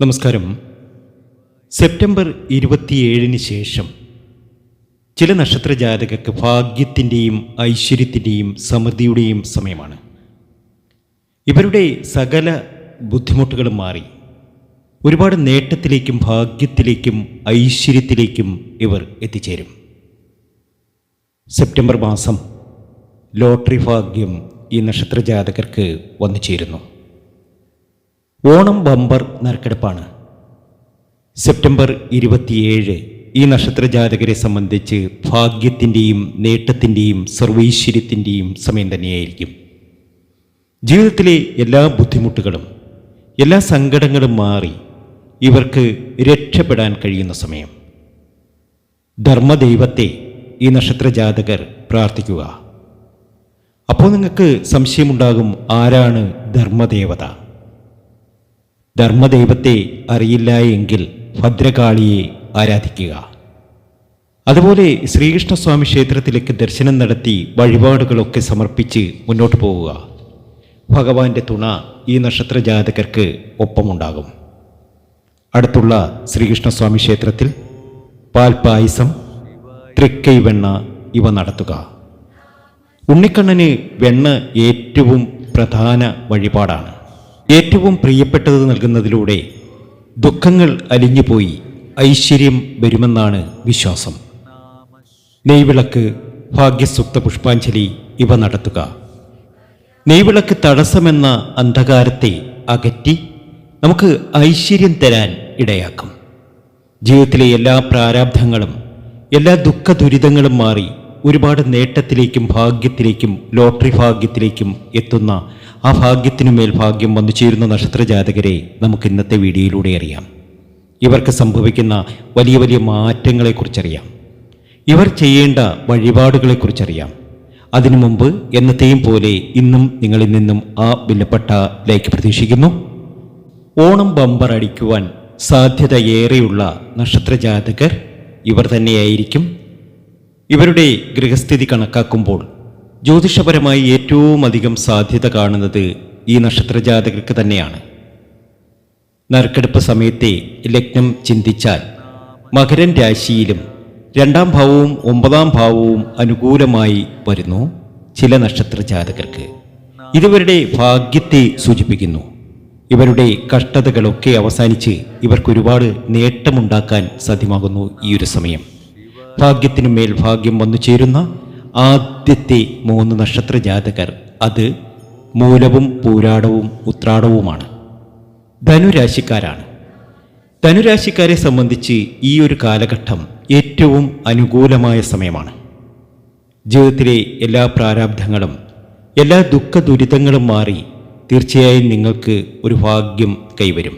നമസ്കാരം. സെപ്റ്റംബർ ഇരുപത്തിയേഴിന് ശേഷം ചില നക്ഷത്ര ജാതകർക്ക് ഭാഗ്യത്തിന്റെയും ഐശ്വര്യത്തിന്റെയും സമൃദ്ധിയുടെയും സമയമാണ്. ഇവരുടെ സകല ബുദ്ധിമുട്ടുകളും മാറി. ഒരുപാട് നേട്ടത്തിലേക്കും ഭാഗ്യത്തിലേക്കും ഐശ്വര്യത്തിലേക്കും ഇവർ എത്തിച്ചേരും. സെപ്റ്റംബർ മാസം ലോട്ടറി ഭാഗ്യം ഈ നക്ഷത്ര ജാതകർക്ക് വന്നു ചേരുന്നു. ഓണം ബമ്പർ നറുക്കെടുപ്പാണ്. സെപ്റ്റംബർ ഇരുപത്തിയേഴ് ഈ നക്ഷത്ര ജാതകരെ സംബന്ധിച്ച് ഭാഗ്യത്തിന്റെയും നേട്ടത്തിന്റെയും സർവൈശ്വര്യത്തിന്റെയും സമയം തന്നെയായിരിക്കും. ജീവിതത്തിലെ എല്ലാ ബുദ്ധിമുട്ടുകളും എല്ലാ സങ്കടങ്ങളും മാറി ഇവർക്ക് രക്ഷപ്പെടാൻ കഴിയുന്ന സമയം. ധർമ്മദൈവത്തെ ഈ നക്ഷത്ര ജാതകർ പ്രാർത്ഥിക്കുക. അപ്പോൾ നിങ്ങൾക്ക് സംശയമുണ്ടാകും ആരാണ് ധർമ്മദേവത? ധർമ്മദൈവത്തെ അറിയില്ല എങ്കിൽ ഭദ്രകാളിയെ ആരാധിക്കുക. അതുപോലെ ശ്രീകൃഷ്ണസ്വാമി ക്ഷേത്രത്തിലേക്ക് ദർശനം നടത്തി വഴിപാടുകളൊക്കെ സമർപ്പിച്ച് മുന്നോട്ട് പോവുക. ഭഗവാന്റെ തുണ ഈ നക്ഷത്ര ജാതകർക്ക് ഒപ്പമുണ്ടാകും. അടുത്തുള്ള ശ്രീകൃഷ്ണസ്വാമി ക്ഷേത്രത്തിൽ പാൽപായസം തൃക്കൈ വെണ്ണ ഇവ നടത്തുക. ഉണ്ണിക്കണ്ണന് വെണ്ണ ഏറ്റവും പ്രധാന വഴിപാടാണ്. ഏറ്റവും പ്രിയപ്പെട്ടത് നൽകുന്നതിലൂടെ ദുഃഖങ്ങൾ അലിഞ്ഞുപോയി ഐശ്വര്യം വരുമെന്നാണ് വിശ്വാസം. നെയ്വിളക്ക് ഭാഗ്യസുക്ത പുഷ്പാഞ്ജലി ഇവ നടത്തുക. നെയ്വിളക്ക് തടസ്സമെന്ന അന്ധകാരത്തെ അകറ്റി നമുക്ക് ഐശ്വര്യം തരാൻ ഇടയാക്കും. ജീവിതത്തിലെ എല്ലാ പ്രാരാബ്ധങ്ങളും എല്ലാ ദുഃഖ ദുരിതങ്ങളും മാറി ഒരുപാട് നേട്ടത്തിലേക്കും ഭാഗ്യത്തിലേക്കും ലോട്ടറി ഭാഗ്യത്തിലേക്കും എത്തുന്ന ആ ഭാഗ്യത്തിനുമേൽ ഭാഗ്യം വന്നു ചേരുന്ന നക്ഷത്ര ജാതകരെ നമുക്ക് ഇന്നത്തെ വീഡിയോയിലൂടെ അറിയാം. ഇവർക്ക് സംഭവിക്കുന്ന വലിയ വലിയ മാറ്റങ്ങളെക്കുറിച്ചറിയാം. ഇവർ ചെയ്യേണ്ട വഴിപാടുകളെക്കുറിച്ചറിയാം. അതിനു മുമ്പ് എന്നത്തെയും പോലെ ഇന്നും നിങ്ങളിൽ നിന്നും ആ വിലപ്പെട്ട ലൈക്ക് പ്രതീക്ഷിക്കുന്നു. ഓണം ബമ്പർ അടിക്കുവാൻ സാധ്യത ഏറെയുള്ള നക്ഷത്ര ജാതകർ ഇവർ തന്നെയായിരിക്കും. ഇവരുടെ ഗൃഹസ്ഥിതി കണക്കാക്കുമ്പോൾ ജ്യോതിഷപരമായി ഏറ്റവും അധികം സാധ്യത കാണുന്നത് ഈ നക്ഷത്രജാതകർക്ക് തന്നെയാണ്. നറുക്കെടുപ്പ് സമയത്തെ ലഗ്നം ചിന്തിച്ചാൽ മകരൻ രാശിയിലും രണ്ടാം ഭാവവും ഒമ്പതാം ഭാവവും അനുകൂലമായി വരുന്നു ചില നക്ഷത്ര ജാതകർക്ക് ഇതുവരുടെ ഭാഗ്യത്തെ സൂചിപ്പിക്കുന്നു. ഇവരുടെ കഷ്ടതകളൊക്കെ അവസാനിച്ച് ഇവർക്കൊരുപാട് നേട്ടമുണ്ടാക്കാൻ സാധ്യമാകുന്നു ഈ ഒരു സമയം. ഭാഗ്യത്തിനു മേൽ ഭാഗ്യം വന്നു ചേരുന്ന ആദ്യത്തെ മൂന്ന് നക്ഷത്ര ജാതകർ അത് മൂലവും പൂരാടവും ഉത്രാടവുമാണ്. ധനുരാശിക്കാരാണ്. ധനുരാശിക്കാരെ സംബന്ധിച്ച് ഈ ഒരു കാലഘട്ടം ഏറ്റവും അനുകൂലമായ സമയമാണ്. ജീവിതത്തിലെ എല്ലാ പ്രാരാബ്ധങ്ങളും എല്ലാ ദുഃഖ ദുരിതങ്ങളും മാറി തീർച്ചയായും നിങ്ങൾക്ക് ഒരു ഭാഗ്യം കൈവരും.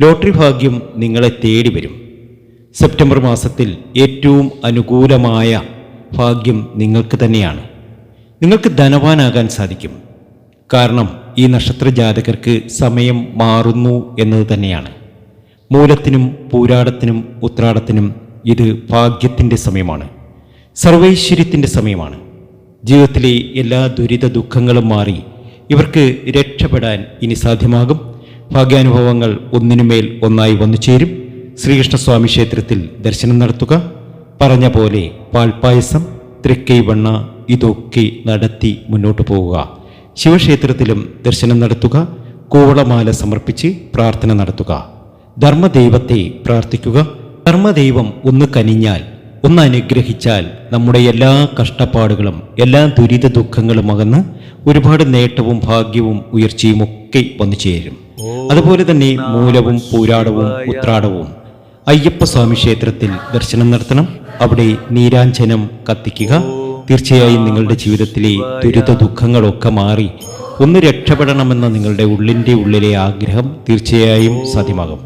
ലോട്ടറി ഭാഗ്യം നിങ്ങളെ തേടി വരും സെപ്റ്റംബർ മാസത്തിൽ ഏറ്റവും അനുകൂലമായ ഭാഗ്യം നിങ്ങൾക്ക് തന്നെയാണ്. നിങ്ങൾക്ക് ധനവാനാകാൻ സാധിക്കും. കാരണം ഈ നക്ഷത്ര ജാതകർക്ക് സമയം മാറുന്നു എന്നത് തന്നെയാണ്. മൂലത്തിനും പൂരാടത്തിനും ഉത്രാടത്തിനും ഇത് ഭാഗ്യത്തിന്റെ സമയമാണ്. സർവൈശ്വര്യത്തിന്റെ സമയമാണ്. ജീവിതത്തിലെ എല്ലാ ദുരിത ദുഃഖങ്ങളും മാറി ഇവർക്ക് രക്ഷപ്പെടാൻ ഇനി സാധ്യമാകും. ഭാഗ്യാനുഭവങ്ങൾ ഒന്നിനുമേൽ ഒന്നായി വന്നു ചേരും ശ്രീകൃഷ്ണസ്വാമി ക്ഷേത്രത്തിൽ ദർശനം നടത്തുക. പറഞ്ഞ പോലെ പാൽപ്പായസം തൃക്കൈവണ്ണ ഇതൊക്കെ നടത്തി മുന്നോട്ട് പോവുക. ശിവക്ഷേത്രത്തിലും ദർശനം നടത്തുക. കൂവളമാല സമർപ്പിച്ച് പ്രാർത്ഥന നടത്തുക. ധർമ്മദൈവത്തെ പ്രാർത്ഥിക്കുക. ധർമ്മദൈവം ഒന്ന് കനിഞ്ഞാൽ ഒന്ന് അനുഗ്രഹിച്ചാൽ നമ്മുടെ എല്ലാ കഷ്ടപ്പാടുകളും എല്ലാ ദുരിത ദുഃഖങ്ങളും അകന്ന് ഒരുപാട് നേട്ടവും ഭാഗ്യവും ഉയർച്ചയും ഒക്കെ വന്നു ചേരും അതുപോലെ തന്നെ മൂലവും പൂരാടവും ഉത്രാടവും അയ്യപ്പസ്വാമി ക്ഷേത്രത്തിൽ ദർശനം നടത്തണം. അവിടെ നീരാഞ്ജനം കത്തിക്കുക. തീർച്ചയായും നിങ്ങളുടെ ജീവിതത്തിലെ ദുരിത ദുഃഖങ്ങളൊക്കെ മാറി. ഒന്ന് രക്ഷപ്പെടണമെന്ന നിങ്ങളുടെ ഉള്ളിന്റെ ഉള്ളിലെ ആഗ്രഹം തീർച്ചയായും സാധ്യമാകും.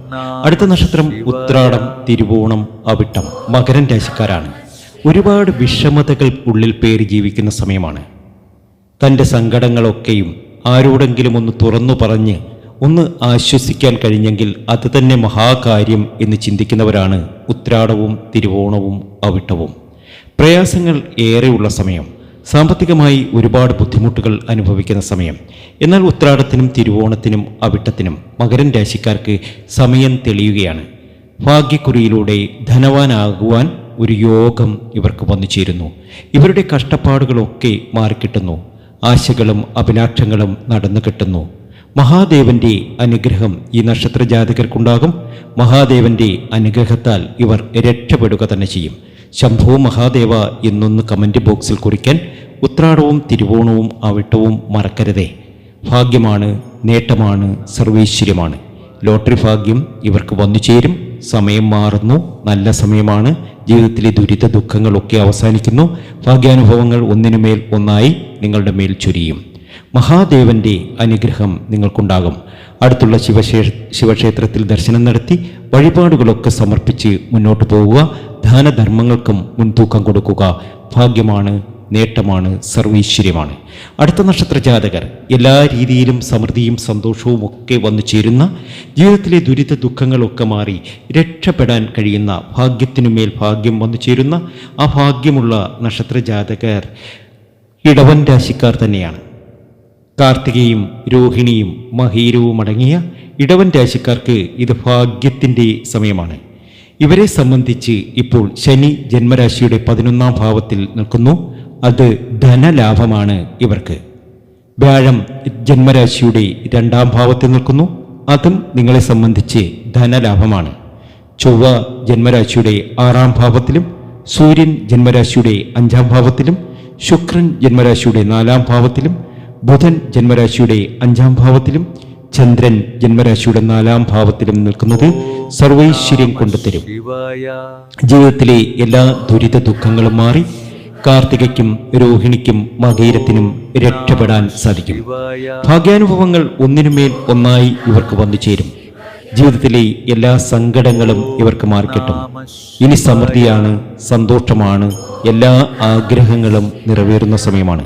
അടുത്ത നക്ഷത്രം ഉത്രാടം തിരുവോണം അവിട്ടം മകരൻ രാശിക്കാരാണ്. ഒരുപാട് വിഷമതകൾ ഉള്ളിൽ പേറി ജീവിക്കുന്ന സമയമാണ്. തന്റെ സങ്കടങ്ങളൊക്കെയും ആരോടെങ്കിലും ഒന്ന് തുറന്നു പറഞ്ഞ് ഒന്ന് ആശ്വസിക്കാൻ കഴിഞ്ഞെങ്കിൽ അത് തന്നെ മഹാകാര്യം എന്ന് ചിന്തിക്കുന്നവരാണ് ഉത്രാടവും തിരുവോണവും അവിട്ടവും. പ്രയാസങ്ങൾ ഏറെയുള്ള സമയം സാമ്പത്തികമായി ഒരുപാട് ബുദ്ധിമുട്ടുകൾ അനുഭവിക്കുന്ന സമയം. എന്നാൽ ഉത്രാടത്തിനും തിരുവോണത്തിനും അവിട്ടത്തിനും മകരൻ രാശിക്കാർക്ക് സമയം തെളിയുകയാണ്. ഭാഗ്യക്കുറിയിലൂടെ ധനവാനാകുവാൻ ഒരു യോഗം ഇവർക്ക് വന്നു ചേരുന്നു. ഇവരുടെ കഷ്ടപ്പാടുകളൊക്കെ മാറിക്കിട്ടുന്നു. ആശകളും അഭിലാഷങ്ങളും നടന്നു കിട്ടുന്നു. മഹാദേവന്റെ അനുഗ്രഹം ഈ നക്ഷത്ര ജാതകർക്കുണ്ടാകും മഹാദേവന്റെ അനുഗ്രഹത്താൽ ഇവർ രക്ഷപ്പെടുക തന്നെ ചെയ്യും. ശംഭു മഹാദേവ എന്നൊന്ന് കമന്റ് ബോക്സിൽ കുറിക്കാൻ ഉത്രാടവും തിരുവോണവും അവിട്ടവും മറക്കരുതേ. ഭാഗ്യമാണ് നേട്ടമാണ് സർവൈശ്വര്യമാണ്. ലോട്ടറി ഭാഗ്യം ഇവർക്ക് വന്നു ചേരും. സമയം മാറുന്നു നല്ല സമയമാണ്. ജീവിതത്തിലെ ദുരിത ദുഃഖങ്ങളൊക്കെ അവസാനിക്കുന്നു. ഭാഗ്യാനുഭവങ്ങൾ ഒന്നിനുമേൽ ഒന്നായി നിങ്ങളുടെ മേൽ ചൊരിയും. മഹാദേവന്റെ അനുഗ്രഹം നിങ്ങൾക്കുണ്ടാകും. അടുത്തുള്ള ശിവക്ഷേ ശിവക്ഷേത്രത്തിൽ ദർശനം നടത്തി വഴിപാടുകളൊക്കെ സമർപ്പിച്ച് മുന്നോട്ട് പോവുക. ദാനധർമ്മങ്ങൾക്കും മുൻതൂക്കം കൊടുക്കുക. ഭാഗ്യമാണ് നേട്ടമാണ് സർവൈശ്വര്യമാണ്. അടുത്ത നക്ഷത്ര ജാതകർ എല്ലാ രീതിയിലും സമൃദ്ധിയും സന്തോഷവും ഒക്കെ വന്നു ചേരുന്ന ജീവിതത്തിലെ ദുരിത ദുഃഖങ്ങളൊക്കെ മാറി രക്ഷപ്പെടാൻ കഴിയുന്ന ഭാഗ്യത്തിനുമേൽ ഭാഗ്യം വന്നു ചേരുന്ന ആ ഭാഗ്യമുള്ള നക്ഷത്ര ജാതകർ ഇടവൻ രാശിക്കാർ തന്നെയാണ്. കാർത്തികയും രോഹിണിയും മഹീരവും അടങ്ങിയ ഇടവൻ രാശിക്കാർക്ക് ഇത് ഭാഗ്യത്തിന്റെ സമയമാണ്. ഇവരെ സംബന്ധിച്ച് ഇപ്പോൾ ശനി ജന്മരാശിയുടെ പതിനൊന്നാം ഭാവത്തിൽ നിൽക്കുന്നു. അത് ധനലാഭമാണ് ഇവർക്ക്. വ്യാഴം ജന്മരാശിയുടെ രണ്ടാം ഭാവത്തിൽ നിൽക്കുന്നു. അതും നിങ്ങളെ സംബന്ധിച്ച് ധനലാഭമാണ്. ചൊവ്വ ജന്മരാശിയുടെ ആറാം ഭാവത്തിലും സൂര്യൻ ജന്മരാശിയുടെ അഞ്ചാം ഭാവത്തിലും ശുക്രൻ ജന്മരാശിയുടെ നാലാം ഭാവത്തിലും ബുധൻ ജന്മരാശിയുടെ അഞ്ചാം ഭാവത്തിലും ചന്ദ്രൻ ജന്മരാശിയുടെ നാലാം ഭാവത്തിലും നിൽക്കുന്നത് സർവൈശ്വര്യം കൊണ്ടുതരും. തരും ജീവിതത്തിലെ എല്ലാ ദുരിത ദുഃഖങ്ങളും മാറി കാർത്തികയ്ക്കും രോഹിണിക്കും മകീരത്തിനും രക്ഷപ്പെടാൻ സാധിക്കും. ഭാഗ്യാനുഭവങ്ങൾ ഒന്നിനുമേൽ ഒന്നായി ഇവർക്ക് വന്നു ചേരും. ജീവിതത്തിലെ എല്ലാ സങ്കടങ്ങളും ഇവർക്ക് മാറിക്കിട്ടും. ഇനി സമൃദ്ധിയാണ് സന്തോഷമാണ് എല്ലാ ആഗ്രഹങ്ങളും നിറവേറുന്ന സമയമാണ്.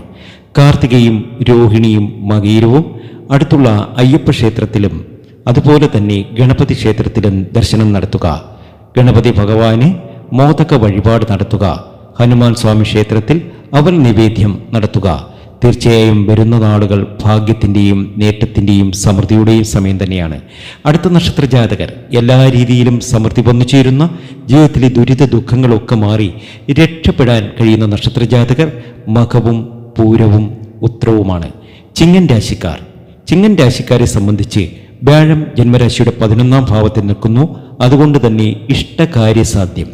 കാർത്തികയും രോഹിണിയും മകീരവും അടുത്തുള്ള അയ്യപ്പ ക്ഷേത്രത്തിലും അതുപോലെ തന്നെ ഗണപതി ക്ഷേത്രത്തിലും ദർശനം നടത്തുക. ഗണപതി ഭഗവാന് മോദക വഴിപാട് നടത്തുക. ഹനുമാൻ സ്വാമി ക്ഷേത്രത്തിൽ അവൽ നിവേദ്യം നടത്തുക. തീർച്ചയായും വരുന്ന നാളുകൾ ഭാഗ്യത്തിന്റെയും നേട്ടത്തിന്റെയും സമൃദ്ധിയുടെയും സമയം തന്നെയാണ്. അടുത്ത നക്ഷത്ര ജാതകർ എല്ലാ രീതിയിലും സമൃദ്ധി വന്നു ചേരുന്ന ജീവിതത്തിലെ ദുരിത ദുഃഖങ്ങളൊക്കെ മാറി രക്ഷപ്പെടാൻ കഴിയുന്ന നക്ഷത്ര ജാതകർ മഖവും പൂരവും ഉത്രവുമാണ് ചിങ്ങൻ രാശിക്കാർ. ചിങ്ങൻ രാശിക്കാരെ സംബന്ധിച്ച് വ്യാഴം ജന്മരാശിയുടെ പതിനൊന്നാം ഭാവത്തിൽ നിൽക്കുന്നു. അതുകൊണ്ട് തന്നെ ഇഷ്ടകാര്യസാധ്യം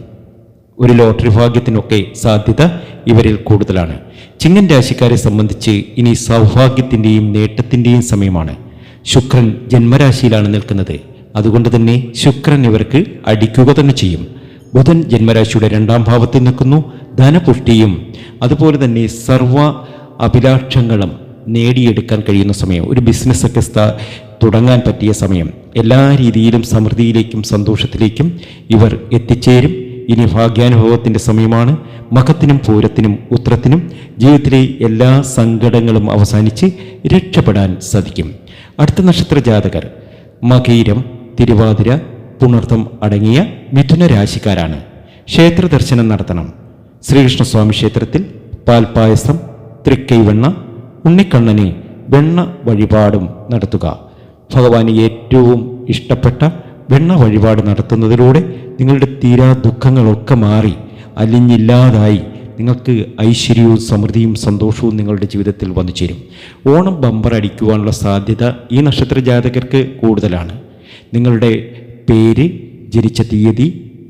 ഒരു ലോട്ടറി ഭാഗ്യത്തിനൊക്കെ സാധ്യത ഇവരിൽ കൂടുതലാണ്. ചിങ്ങൻ രാശിക്കാരെ സംബന്ധിച്ച് ഇനി സൗഭാഗ്യത്തിന്റെയും നേട്ടത്തിന്റെയും സമയമാണ്. ശുക്രൻ ജന്മരാശിയിലാണ് നിൽക്കുന്നത്. അതുകൊണ്ട് തന്നെ ശുക്രൻ ഇവർക്ക് അടിക്കുക തന്നെ ചെയ്യും. ബുധൻ ജന്മരാശിയുടെ രണ്ടാം ഭാവത്തിൽ നിൽക്കുന്നു. ധനപുഷ്ടിയും അതുപോലെ തന്നെ സർവ അഭിലാഷങ്ങളും നേടിയെടുക്കാൻ കഴിയുന്ന സമയം ഒരു ബിസിനസ്സൊക്കെ സ്ഥാ തുടങ്ങാൻ പറ്റിയ സമയം. എല്ലാ രീതിയിലും സമൃദ്ധിയിലേക്കും സന്തോഷത്തിലേക്കും ഇവർ എത്തിച്ചേരും. ഇനി ഭാഗ്യാനുഭവത്തിന്റെ സമയമാണ്. മകത്തിനും പൂരത്തിനും ഉത്രത്തിനും ജീവിതത്തിലെ എല്ലാ സങ്കടങ്ങളും അവസാനിച്ച് രക്ഷപ്പെടാൻ സാധിക്കും. അടുത്ത നക്ഷത്ര ജാതകർ മകീരം തിരുവാതിര പുണർത്തം അടങ്ങിയ മിഥുന രാശിക്കാരാണ് ക്ഷേത്ര ദർശനം നടത്തണം. ശ്രീകൃഷ്ണസ്വാമി ക്ഷേത്രത്തിൽ പാൽപായസം തൃക്കൈവെണ്ണ ഉണ്ണിക്കണ്ണനെ വെണ്ണ വഴിപാടും നടത്തുക. ഭഗവാന് ഏറ്റവും ഇഷ്ടപ്പെട്ട വെണ്ണ വഴിപാട് നടത്തുന്നതിലൂടെ നിങ്ങളുടെ തീരാ ദുഃഖങ്ങളൊക്കെ മാറി അലിഞ്ഞില്ലാതായി നിങ്ങൾക്ക് ഐശ്വര്യവും സമൃദ്ധിയും സന്തോഷവും നിങ്ങളുടെ ജീവിതത്തിൽ വന്നു ചേരും. ഓണം ബമ്പർ അടിക്കുവാനുള്ള സാധ്യത ഈ നക്ഷത്ര ജാതകർക്ക് കൂടുതലാണ്. നിങ്ങളുടെ പേര് ജനിച്ച തീയതി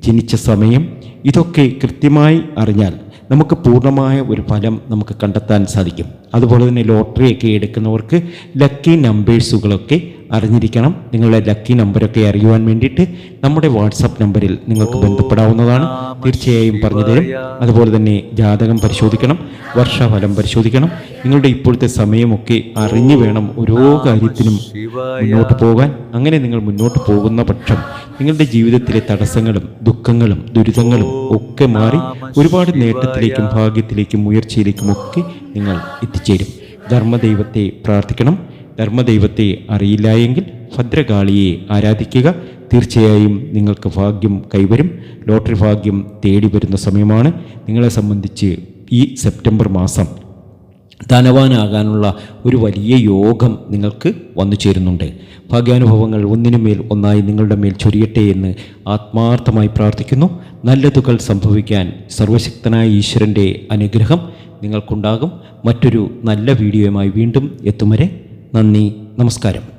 ജനിച്ച സമയം ഇതൊക്കെ കൃത്യമായി അറിഞ്ഞാൽ നമുക്ക് പൂർണമായ ഒരു ഫലം നമുക്ക് കണ്ടെത്താൻ സാധിക്കും. അതുപോലെ തന്നെ ലോട്ടറിയൊക്കെ എടുക്കുന്നവർക്ക് ലക്കി നമ്പേഴ്സുകളൊക്കെ അറിഞ്ഞിരിക്കണം. നിങ്ങളുടെ ലക്കി നമ്പരൊക്കെ അറിയുവാൻ വേണ്ടിയിട്ട് നമ്മുടെ വാട്സപ്പ് നമ്പറിൽ നിങ്ങൾക്ക് ബന്ധപ്പെടാവുന്നതാണ്. തീർച്ചയായും പറഞ്ഞു തരും. അതുപോലെ തന്നെ ജാതകം പരിശോധിക്കണം വർഷഫലം പരിശോധിക്കണം. നിങ്ങളുടെ ഇപ്പോഴത്തെ സമയമൊക്കെ അറിഞ്ഞു വേണം ഓരോ കാര്യത്തിനും മുന്നോട്ട് പോകാൻ. അങ്ങനെ നിങ്ങൾ മുന്നോട്ട് പോകുന്ന പക്ഷം നിങ്ങളുടെ ജീവിതത്തിലെ തടസ്സങ്ങളും ദുഃഖങ്ങളും ദുരിതങ്ങളും ഒക്കെ മാറി ഒരുപാട് നേട്ടത്തിലേക്കും ഭാഗ്യത്തിലേക്കും ഉയർച്ചയിലേക്കും ഒക്കെ നിങ്ങൾ എത്തിച്ചേരും. ധർമ്മദൈവത്തെ പ്രാർത്ഥിക്കണം. ധർമ്മദൈവത്തെ അറിയില്ല എങ്കിൽ ഭദ്രകാളിയെ ആരാധിക്കുക. തീർച്ചയായും നിങ്ങൾക്ക് ഭാഗ്യം കൈവരും. ലോട്ടറി ഭാഗ്യം തേടി വരുന്ന സമയമാണ്. നിങ്ങളെ സംബന്ധിച്ച് ഈ സെപ്റ്റംബർ മാസം ധനവാനാകാനുള്ള ഒരു വലിയ യോഗം നിങ്ങൾക്ക് വന്നു ചേരുന്നുണ്ട്. ഭാഗ്യാനുഭവങ്ങൾ ഒന്നിനുമേൽ ഒന്നായി നിങ്ങളുടെ മേൽ ചൊരിയട്ടെ എന്ന് ആത്മാർത്ഥമായി പ്രാർത്ഥിക്കുന്നു. നല്ലതുകൾ സംഭവിക്കാൻ സർവശക്തനായ ഈശ്വരന്റെ അനുഗ്രഹം നിങ്ങൾക്കുണ്ടാകും. മറ്റൊരു നല്ല വീഡിയോയുമായി വീണ്ടും എത്തും നന്ദി നമസ്കാരം.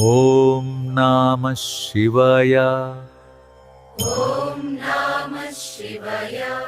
ഓം നാമ ശിവയ. ഓം നാമ ശിവയ